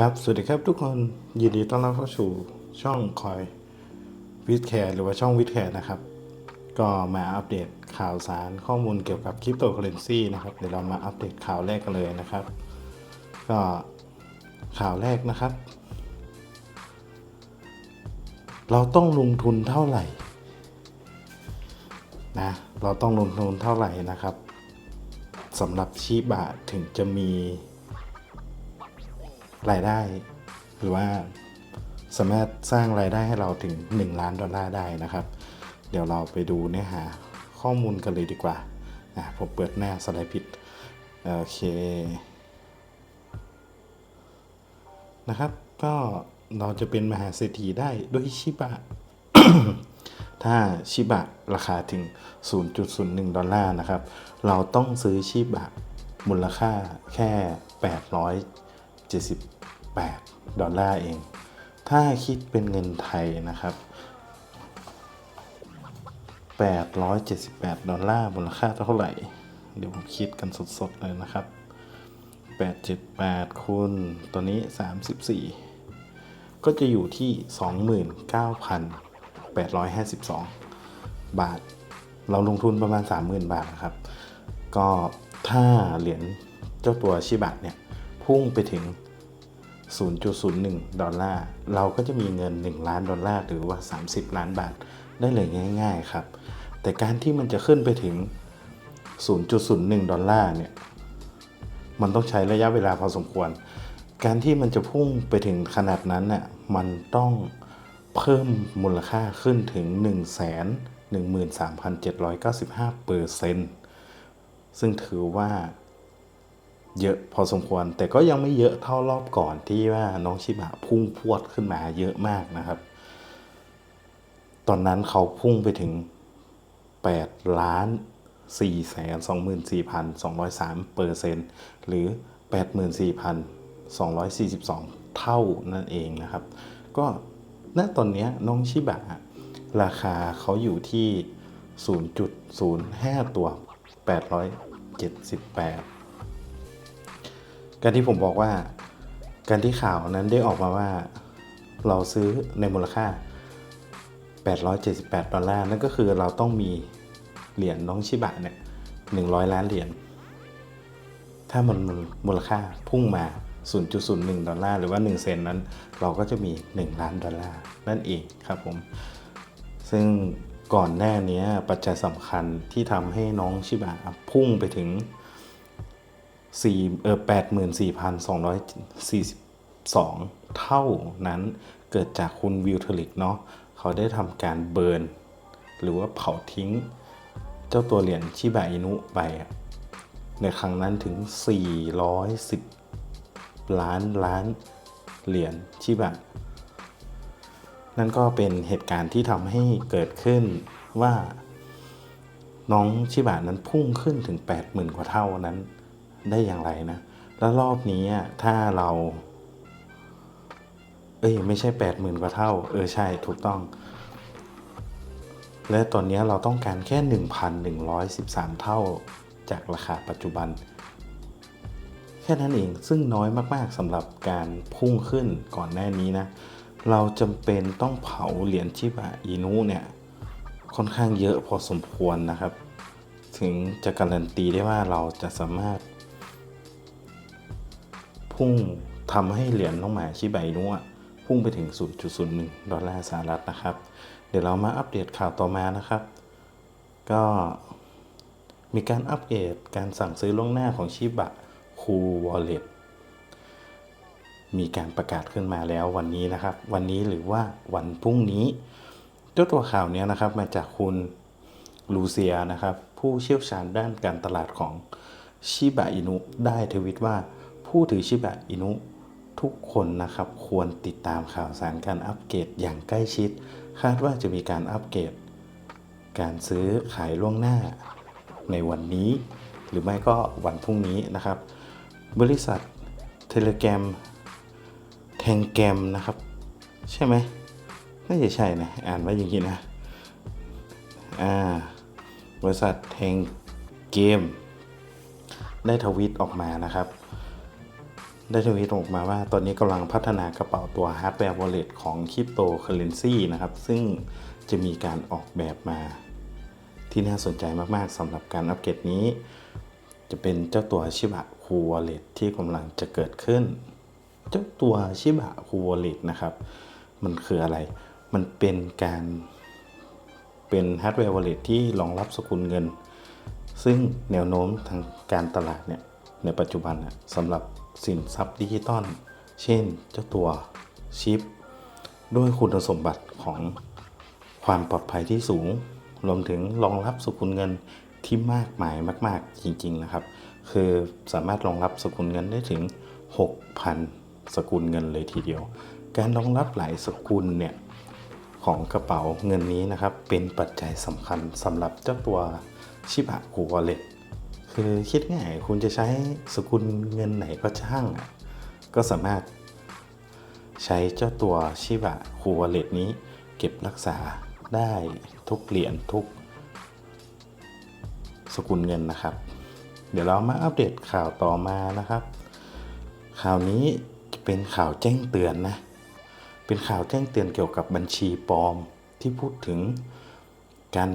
ครับ สวัสดีครับทุกคนยินดีต้อนรับเข้าสู่ช่องคอยวิดแคร์หรือว่าช่องวิดแคร์นะครับ ก็มาอัปเดตข่าวสารข้อมูลเกี่ยวกับคริปโตเคอเรนซีนะครับเดี๋ยวเรามาอัปเดตข่าวแรกกันเลยนะครับ ก็ข่าวแรกนะครับ เราต้องลงทุนเท่าไหร่นะเราต้องลงทุนเท่าไหร่นะครับสำหรับชีบะถึงจะมี รายได้ หรือว่าสามารถสร้างรายได้ให้เราถึง 1 ล้านดอลลาร์ได้นะครับ เดี๋ยวเราไปดูเนื้อหาข้อมูลกันเลยดีกว่านะผมเปิดหน้าสไลด์ผิด โอเค นะครับ ก็เราจะเป็นมหาเศรษฐีได้ด้วยชิบะ ถ้าชิบะราคาถึง 0.01 ดอลลาร์นะครับ เราต้องซื้อชิบะมูลค่าแค่ 878ดอลลาร์เอง ถ้าคิดเป็นเงินไทยนะครับ 878 ดอลลาร์มูลค่าเท่าไหร่ เดี๋ยวผมคิดกันสดๆเลยนะครับ 878คูณตัวนี้ 34 ก็จะอยู่ที่ 29,852 บาท เราลงทุนประมาณ 30,000 บาทนะครับ ก็ถ้าเหรียญเจ้าตัวชิบะเนี่ย พุ่งไปถึง 0.01 ดอลลาร์ เราก็จะมีเงิน 1 ล้านดอลลาร์หรือว่า 30 ล้านบาทได้เลยง่ายๆครับ แต่การที่มันจะขึ้นไปถึง 0.01 ดอลลาร์เนี่ย มันต้องใช้ระยะเวลาพอสมควร การที่มันจะพุ่งไปถึงขนาดนั้นน่ะ มันต้องเพิ่มมูลค่าขึ้นถึง 1 1 3 7 9 5เปอร์เซ็นต์ซึ่งถือว่า เยอะพอสมควร แต่ก็ยังไม่เยอะเท่ารอบก่อนที่ว่าน้องชิบะพุ่งพวดขึ้นมาเยอะมากนะครับ ตอนนั้นเขาพุ่งไปถึง 8 ล้าน4แสน24,203เปอร์เซ็นต์หรือ 84,242 เท่านั่นเองนะครับ ก็ณตอนนี้น้องชิบะราคาเขาอยู่ที่ 0.05 ตัว 878 การที่ผมบอกว่า การที่ข่าวนั้นได้ออกมาว่า เราซื้อในมูลค่า 878 ดอลลาร์ นั่นก็คือเราต้องมีเหรียญน้องชิบะเนี่ย 100 ล้านเหรียญ ถ้ามันมูลค่าพุ่งมา 0.01 ดอลลาร์ หรือว่า 1 เซนนั้น เราก็จะมี 1 ล้านดอลลาร์ นั่นเองครับผม ซึ่งก่อนหน้านี้ปัจจัยสำคัญที่ทำให้น้องชิบะพุ่งไปถึง สี่เออแปดหมื่นสี่พันสองร้อยสี่สิบสองเท่านั้นเกิดจากคุณวิลเทลิกเนาะเขาได้ทำการเบิร์น หรือว่าเผาทิ้ง เจ้าตัวเหรียญชิบะอินุไป ในครั้งนั้นถึง 410 ล้านล้านเหรียญชิบะ นั่นก็เป็นเหตุการณ์ที่ทำให้เกิดขึ้นว่าน้องชิบะนั้นพุ่งขึ้นถึง 80,000 กว่าเท่านั้น ได้อย่างไรนะ แล้วรอบนี้ถ้าเรา เอ้ยไม่ใช่80,000กว่าเท่า เออใช่ถูกต้อง และตอนนี้เราต้องการแค่ 1,113 เท่าจากราคาปัจจุบัน แค่นั้นเองซึ่งน้อยมากๆสำหรับการพุ่งขึ้นก่อนหน้านี้นะ เราจำเป็นต้องเผาเหรียญชิบะอินุเนี่ยค่อนข้างเยอะพอสมควรนะครับ ถึงจะการันตีได้ว่าเราจะสามารถ พุ่งทำให้เหรียญน้องหมาชิบะอินุอะพุ่งไปถึง 0.01 ดอลลาร์สหรัฐนะครับ เดี๋ยวเรามาอัปเดตข่าวต่อมานะครับ ก็มีการอัปเดตการสั่งซื้อล่วงหน้าของชิบะคูวอลเล็ตมีการประกาศขึ้นมาแล้ววันนี้นะครับ วันนี้หรือว่าวันพรุ่งนี้เจ้าตัวข่าวเนี้ยนะครับมาจากคุณลูเซียนะครับ ผู้เชี่ยวชาญด้านการตลาดของชิบะอินุได้ทวิตว่า ผู้ถือชิบะอินุทุกคนนะครับควรติดตามข่าวสารการอัปเกรดอย่างใกล้ชิด คาดว่าจะมีการอัปเกรด การซื้อขายล่วงหน้าในวันนี้ หรือไม่ก็วันพรุ่งนี้นะครับ บริษัทเทเลแกรมแทงแกรมนะครับ ใช่ไหมน่าจะใช่นะ อ่านว่าอย่างนี้นะอ่าบริษัทแทงเกม ได้ทวิตออกมานะครับ ได้ทวีตออกมาว่าตอนนี้กำลังพัฒนากระเป๋าตัวฮาร์ดแวร์ wallet ของคริปโตเคอเรนซีนะครับ ซึ่งจะมีการออกแบบมาที่น่าสนใจมากๆสำหรับการอัปเกรดนี้ จะเป็นเจ้าตัวชิบะคูวอลเล็ตที่กำลังจะเกิดขึ้น เจ้าตัวชิบะคูวอลเล็ตนะครับ มันคืออะไร มันเป็นการเป็นฮาร์ดแวร์ wallet ที่รองรับสกุลเงิน ซึ่งแนวโน้มทางการตลาดเนี่ย ในปัจจุบันน่ะสำหรับสินทรัพย์ดิจิตอลเช่นเจ้าตัวชิป ด้วยคุณสมบัติของความปลอดภัยที่สูง รวมถึงรองรับสกุลเงินที่มากมายมาก ๆ จริง ๆ นะครับ คือสามารถรองรับสกุลเงินได้ถึง 6,000 สกุลเงินเลยทีเดียว การรองรับหลายสกุลเนี่ยของกระเป๋าเงินนี้นะครับ เป็นปัจจัยสำคัญสำหรับเจ้าตัวชิบะคูวอลเล็ต คือคิดง่ายคุณจะใช้สกุลเงินไหนก็ช่าง ก็สามารถใช้เจ้าตัวชิบะคูวอลเล็ตนี้ เก็บรักษาได้ทุกเหรียญทุก สกุลเงินนะครับ เดี๋ยวเรามาอัปเดตข่าวต่อมานะครับ ข่าวนี้เป็นข่าวแจ้งเตือนนะ เป็นข่าวแจ้งเตือนเกี่ยวกับบัญชีปลอมที่พูดถึงการ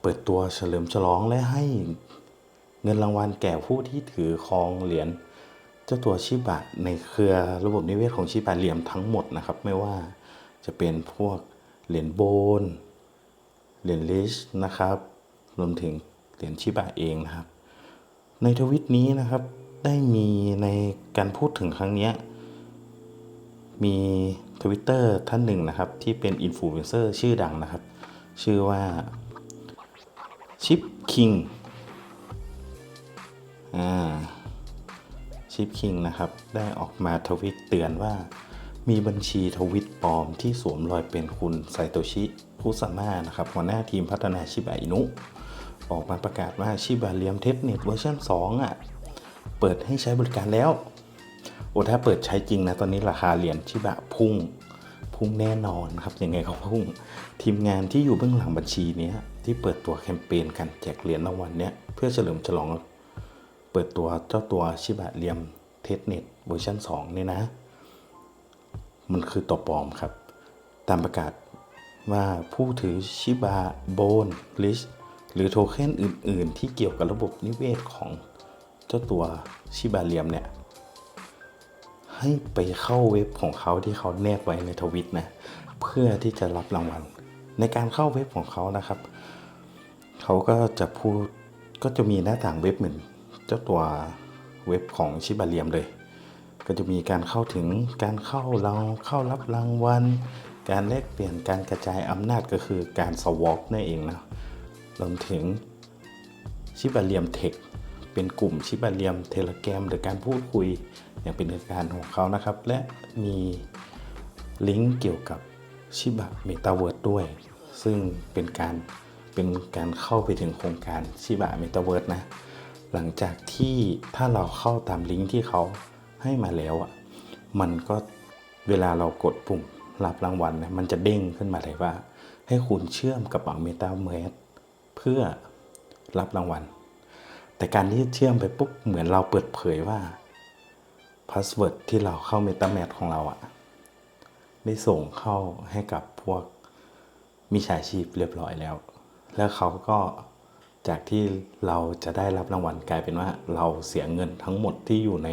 เปิดตัวเฉลิมฉลองและให้ เงินรางวัลแก่ผู้ที่ถือครองเหรียญเจ้าตัวชิบะในเครือระบบนิเวศของชิบะเหลี่ยมทั้งหมดนะครับ ไม่ว่าจะเป็นพวกเหรียญโบนเหรียญลิชนะครับรวมถึงเหรียญชิบะเองนะครับ ในทวิตนี้นะครับได้มีในการพูดถึงครั้งนี้มีทวิตเตอร์ท่านหนึ่งนะครับ ที่เป็นอินฟลูเอนเซอร์ชื่อดังนะครับ ชื่อว่าชิปคิง อ่าชิปคิงนะครับ ได้ออกมาทวิตเตือนว่า มีบัญชีทวิตปลอมที่สวมรอยเป็นคุณไซโตชิคุซาม่านะครับ หัวหน้าทีมพัฒนาชิบะอินุ ออกมาประกาศว่าชิบะเลียมเทสเน็ตเวอร์ชัน2อะ เปิดให้ใช้บริการแล้ว โอ้ถ้าเปิดใช้จริงนะ ตอนนี้ราคาเหรียญชิบะพุ่งพุ่งแน่นอนครับยังไงเขาพุ่ง ทีมงานที่อยู่เบื้องหลังบัญชีนี้ที่เปิดตัวแคมเปญกันแจกเหรียญรางวัลเนี้ยเพื่อเฉลิมฉลอง เปิดตัวเจ้าตัวชิบะเลียมเทสเน็ตเวอร์ชัน2เนี่ยนะ มันคือตัวปลอมครับ ตามประกาศว่าผู้ถือชิบะโบนลิชหรือโทเค็นอื่น ๆ ที่เกี่ยวกับระบบนิเวศของเจ้าตัวชิบะเลียมเนี่ย ให้ไปเข้าเว็บของเขาที่เขาแนบไว้ในทวิตนะ เพื่อที่จะรับรางวัล ในการเข้าเว็บของเขานะครับ เขาก็จะพูดก็จะมีหน้าต่างเว็บเหมือน เจ้าตัวเว็บของชิบะเลียมเลย ก็จะมีการเข้าถึงการเข้าเราเข้ารับรางวัล การแลกเปลี่ยนการกระจายอำนาจก็คือการสวอปนั่นเองนะรวมถึงชิบะเลียมเทคเป็นกลุ่มชิบะเลียมเทเลแกรมหรือการพูดคุยอย่างเป็นทางการของเขานะครับ และมีลิงก์เกี่ยวกับชิบะเมตาเวิร์ดด้วย ซึ่งเป็นการเป็นการเข้าไปถึงโครงการชิบะเมตาเวิร์ดนะ หลังจากที่ถ้าเราเข้าตามลิงก์ที่เขาให้มาแล้วอะมันก็เวลาเรากดปุ่มรับรางวัลนะมันจะเด้งขึ้นมาเลยว่า ให้คุณเชื่อมกระเป๋าเมตาเมสเพื่อรับรางวัล แต่การที่เชื่อมไปปุ๊บเหมือนเราเปิดเผยว่าพาสเวิร์ดที่เราเข้าเมตาแมทของเราอะได้ส่งเข้าให้กับพวกมิจฉาชีพเรียบร้อยแล้ว แล้วเขาก็ จากที่เราจะได้รับรางวัลกลายเป็นว่าเราเสียเงินทั้งหมดที่อยู่ใน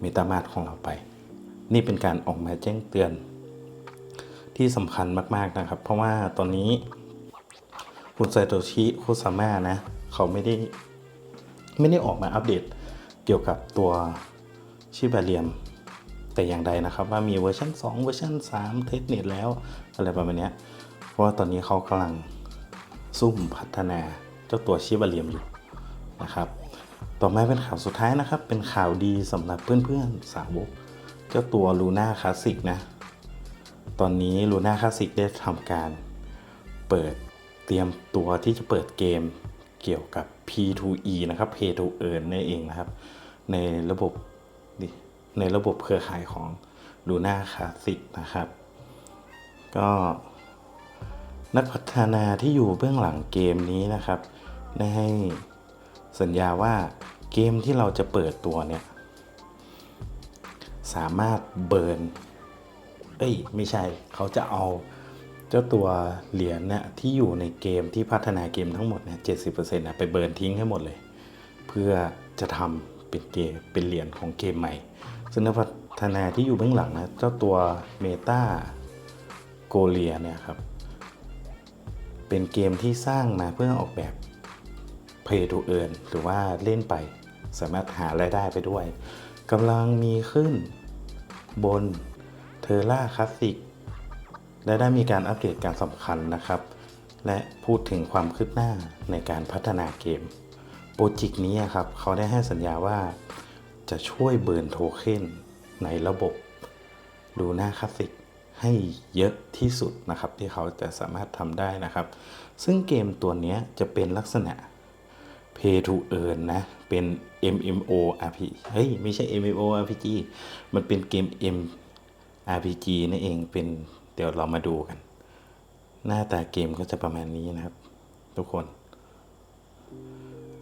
เมตามาทของเราไป นี่เป็นการออกมาแจ้งเตือน ที่สำคัญมาก ๆนะครับ เพราะว่าตอนนี้คุณไซโตชิคุซาม่านะเขาไม่ได้ไม่ได้ออกมาอัปเดตเกี่ยวกับตัวชิบาเลียมแต่อย่างใดนะครับว่ามีเวอร์ชัน2 เวอร์ชัน3 เทสเน็ตแล้ว อะไรประมาณนี้เพราะว่าตอนนี้เขากำลังซุ่มพัฒนา จ้าตัวชิบาเลียมอยู่นะครับ ต่อมาเป็นข่าวสุดท้ายนะครับ เป็นข่าวดีสำหรับเพื่อนๆสาวกเจ้าตัวลูน่าคลาสสิกนะ ตอนนี้ลูน่าคลาสสิกได้ทำการเปิดเตรียมตัวที่จะเปิดเกมเกี่ยวกับ P2E นะครับ Pay to Earn นั่นเองนะครับ ในระบบในระบบเครือข่ายของ Luna Classic นะครับ ก็นักพัฒนาที่อยู่เบื้องหลังเกมนี้นะครับ ได้ให้สัญญาว่าเกมที่เราจะเปิดตัวเนี่ย สามารถเบิร์น เอ้ย ไม่ใช่ เขาจะเอาเจ้าตัวเหรียญเนี่ยที่อยู่ในเกมที่พัฒนาเกมทั้งหมดเนี่ยเจ็ดสิบเปอร์เซ็นต์นะไปเบิร์นทิ้งให้หมดเลย เพื่อจะทำเป็นเกมเป็นเหรียญของเกมใหม่ ซึ่งนักพัฒนาที่อยู่เบื้องหลังนะเจ้าตัวเมตาโกเลียเนี่ยครับ เป็นเกมที่สร้างมาเพื่อออกแบบ Play to Earn หรือว่าเล่นไป สามารถหารายได้ไปด้วยกำลังมีขึ้นบนเทอร่าคลาสสิกและได้มีการอัปเดตการสำคัญนะครับ และพูดถึงความคืบหน้าในการพัฒนาเกม โปรเจกต์นี้ครับ เขาได้ให้สัญญาว่า จะช่วยเบิร์นโทเค็นในระบบดูหน้าคลาสสิกให้เยอะที่สุดนะครับ ที่เขาจะสามารถทำได้นะครับ ซึ่งเกมตัวนี้จะเป็นลักษณะ Pay to Earn นะ เป็น MMO RPG เฮ้ย ไม่ใช่ MMO RPG มันเป็นเกม M RPG นั่นเองเป็นเดี๋ยวเรามาดูกัน หน้าตาเกมก็จะประมาณนี้นะครับ ทุกคน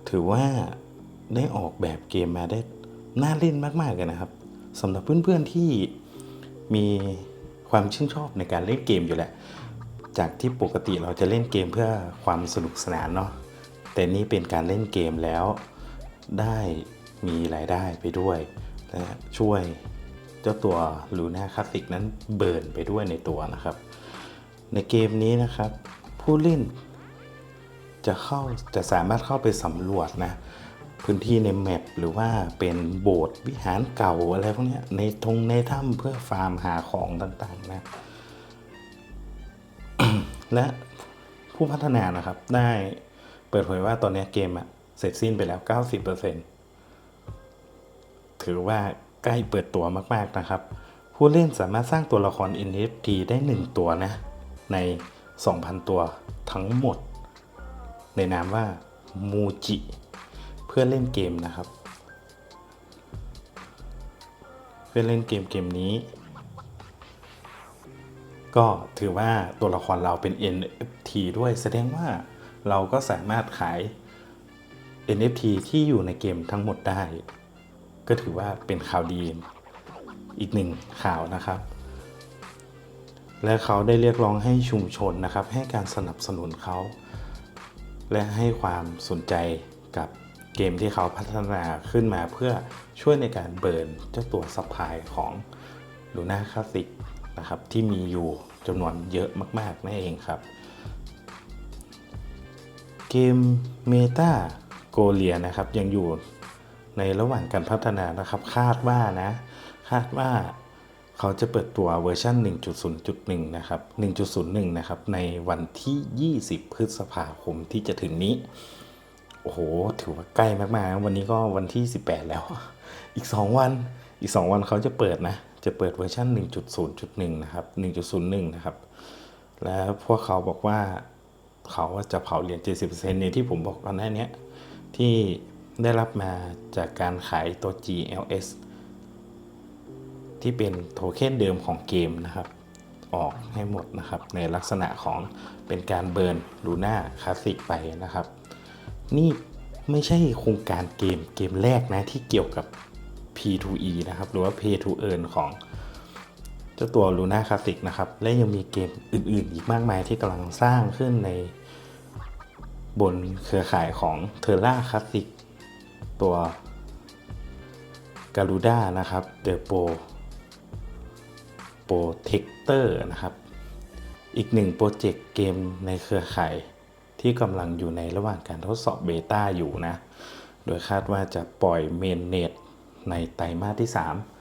ถือว่าได้ออกแบบเกมมาได้น่าเล่นมากๆเลยนะครับสำหรับเพื่อนๆที่มีความชื่นชอบในการเล่นเกมอยู่แหละ จากที่ปกติเราจะเล่นเกมเพื่อความสนุกสนานเนาะ แต่นี่เป็นการเล่นเกมแล้ว ได้มีรายได้ไปด้วย และช่วยเจ้าตัวลูน่าคลาสสิกนั้นเบิร์นไปด้วยในตัวนะครับ ในเกมนี้นะครับ ผู้เล่น จะเข้าจะสามารถเข้าไปสำรวจนะพื้นที่ในแมปหรือว่าเป็นโบสถ์วิหารเก่าอะไรพวกนี้ในทงในถ้ำเพื่อฟาร์มหาของต่างๆนะ และผู้พัฒนานะครับได้ เปิดเผยว่าตอนนี้เกมอะเสร็จสิ้นไปแล้ว 90%ถือว่าใกล้เปิดตัวมาก ๆ นะครับ ผู้เล่นสามารถสร้างตัวละคร NFT ได้ 1 ตัวนะ ใน 2,000 ตัวทั้งหมด ในนามว่ามูจิเพื่อเล่นเกมนะครับ เพื่อเล่นเกมเกมนี้ ก็ถือว่าตัวละครเราเป็น NFT ด้วยแสดงว่า เราก็สามารถขาย NFT ที่อยู่ในเกมทั้งหมดได้ ก็ถือว่าเป็นข่าวดีอีกหนึ่งข่าวนะครับ และเขาได้เรียกร้องให้ชุมชนนะครับ ให้การสนับสนุนเขา และให้ความสนใจกับเกมที่เขาพัฒนาขึ้นมาเพื่อช่วยในการเบิร์นเจ้าตัวซัพพลายของลูน่าคลาสสิกนะครับที่มีอยู่จำนวนเยอะมาก ๆนั่นเองครับ เกมเมตาโกเลียนะครับ ยังอยู่ในระหว่างการพัฒนานะครับ คาดว่านะ คาดว่าเขาจะเปิดตัวเวอร์ชัน1.0.1 นะครับ 1.01 นะครับ ในวันที่ 20 พฤษภาคมที่จะถึงนี้ โอ้โห ถือว่าใกล้มากๆนะวันนี้ก็วันที่ 18 แล้ว อีก 2 วัน อีก 2 วันเขาจะเปิดนะ จะเปิดเวอร์ชัน1.0.1 นะครับ 1.01 นะครับ แล้วพวกเขาบอกว่า เขาจะเผาเหรียญ70%เนี่ยที่ผมบอกก่อนหน้านี้ที่ได้รับมาจากการขายตัว GLS ที่เป็นโทเค็นเดิมของเกมนะครับ ออกให้หมดนะครับ ในลักษณะของเป็นการเบิร์นลูน่าคลาสสิกไปนะครับ นี่ไม่ใช่โครงการเกมเกมแรกนะที่เกี่ยวกับ P2E นะครับ หรือว่า Pay to Earn ของ เจ้าตัว Luna Classic นะครับ และยังมีเกมอื่นๆ อีกมากมายที่กำลังสร้างขึ้นในบนเครือข่ายของ Terra Classic ตัว Garuda นะครับ The Pro Protector นะครับ อีกหนึ่งโปรเจกต์เกมในเครือข่ายที่กำลังอยู่ในระหว่างการทดสอบเบต้าอยู่นะ โดยคาดว่าจะปล่อยเมนเน็ตในไตรมาสที่ 3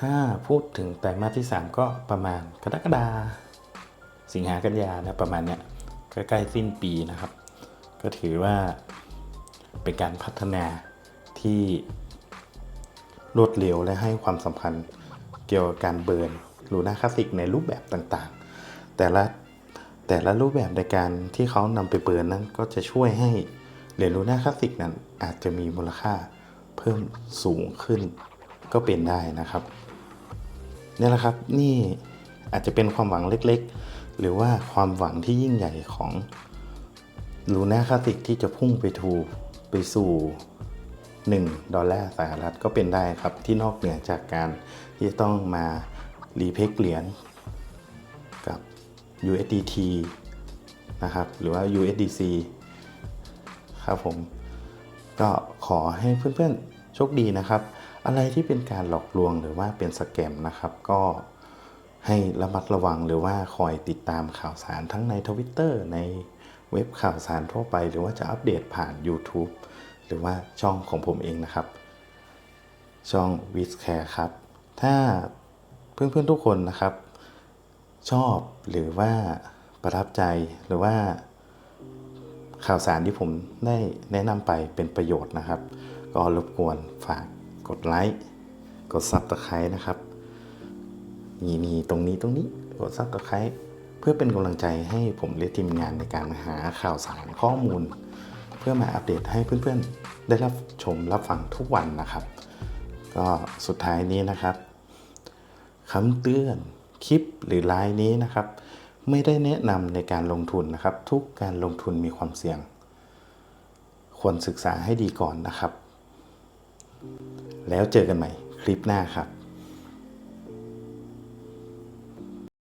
ถ้าพูดถึงไตรมาสที่ 3 ก็ประมาณกรกฎาสิงหากันยานะประมาณเนี้ยใกล้ๆสิ้นปีนะครับ ก็ถือว่าเป็นการพัฒนาที่รวดเร็วและให้ความสำคัญเกี่ยวกับการเบิร์นลูน่าคลาสสิกในรูปแบบต่างๆ แต่ละแต่ละรูปแบบในการที่เขานำไปเบิร์นนั้นก็จะช่วยให้เหรียญลูน่าคลาสสิกนั้นอาจจะมีมูลค่าเพิ่มสูงขึ้นก็เป็นได้นะครับ นี่แหละครับนี่อาจจะเป็นความหวังเล็กๆ หรือว่าความหวังที่ยิ่งใหญ่ของลูน่าคลาสิกที่จะพุ่งไปทูไปสู่ 1 ดอลลาร์สหรัฐก็เป็นได้ครับ ที่นอกเหนือจากการที่จะต้องมารีเพกเหรียญกับ USDT นะครับ หรือว่า USDC ครับผม ก็ขอให้เพื่อนๆ โชคดีนะครับ อะไรที่เป็นการหลอกลวงหรือว่าเป็นสแกมนะครับ ก็ให้ระมัดระวังหรือว่าคอยติดตามข่าวสารทั้งใน Twitter ในเว็บข่าวสารทั่วไป หรือว่าจะอัปเดตผ่าน YouTube หรือว่าช่องของผมเองนะครับ ช่อง w i z c a r e ครับ ถ้าเพื่อนๆทุกคนนะครับ ชอบหรือว่าประทับใจหรือว่าข่าวสารที่ผมได้แนะนำไปเป็นประโยชน์นะครับ ก็รบกวนฝาก กดไลค์กดซับสไครต์นะครับนี่นี่ตรงนี้ตรงนี้กดซับสไครต์เพื่อเป็นกำลังใจให้ผมและทีมงานในการหาข่าวสารข้อมูล เพื่อมาอัปเดตให้เพื่อนๆ ได้รับชมรับฟังทุกวันนะครับ ก็สุดท้ายนี้นะครับคำเตือนคลิปหรือไลน์นี้นะครับ ไม่ได้แนะนำในการลงทุนนะครับ ทุกการลงทุนมีความเสี่ยง ควรศึกษาให้ดีก่อนนะครับ แล้วเจอกันใหม่คลิปหน้าครับ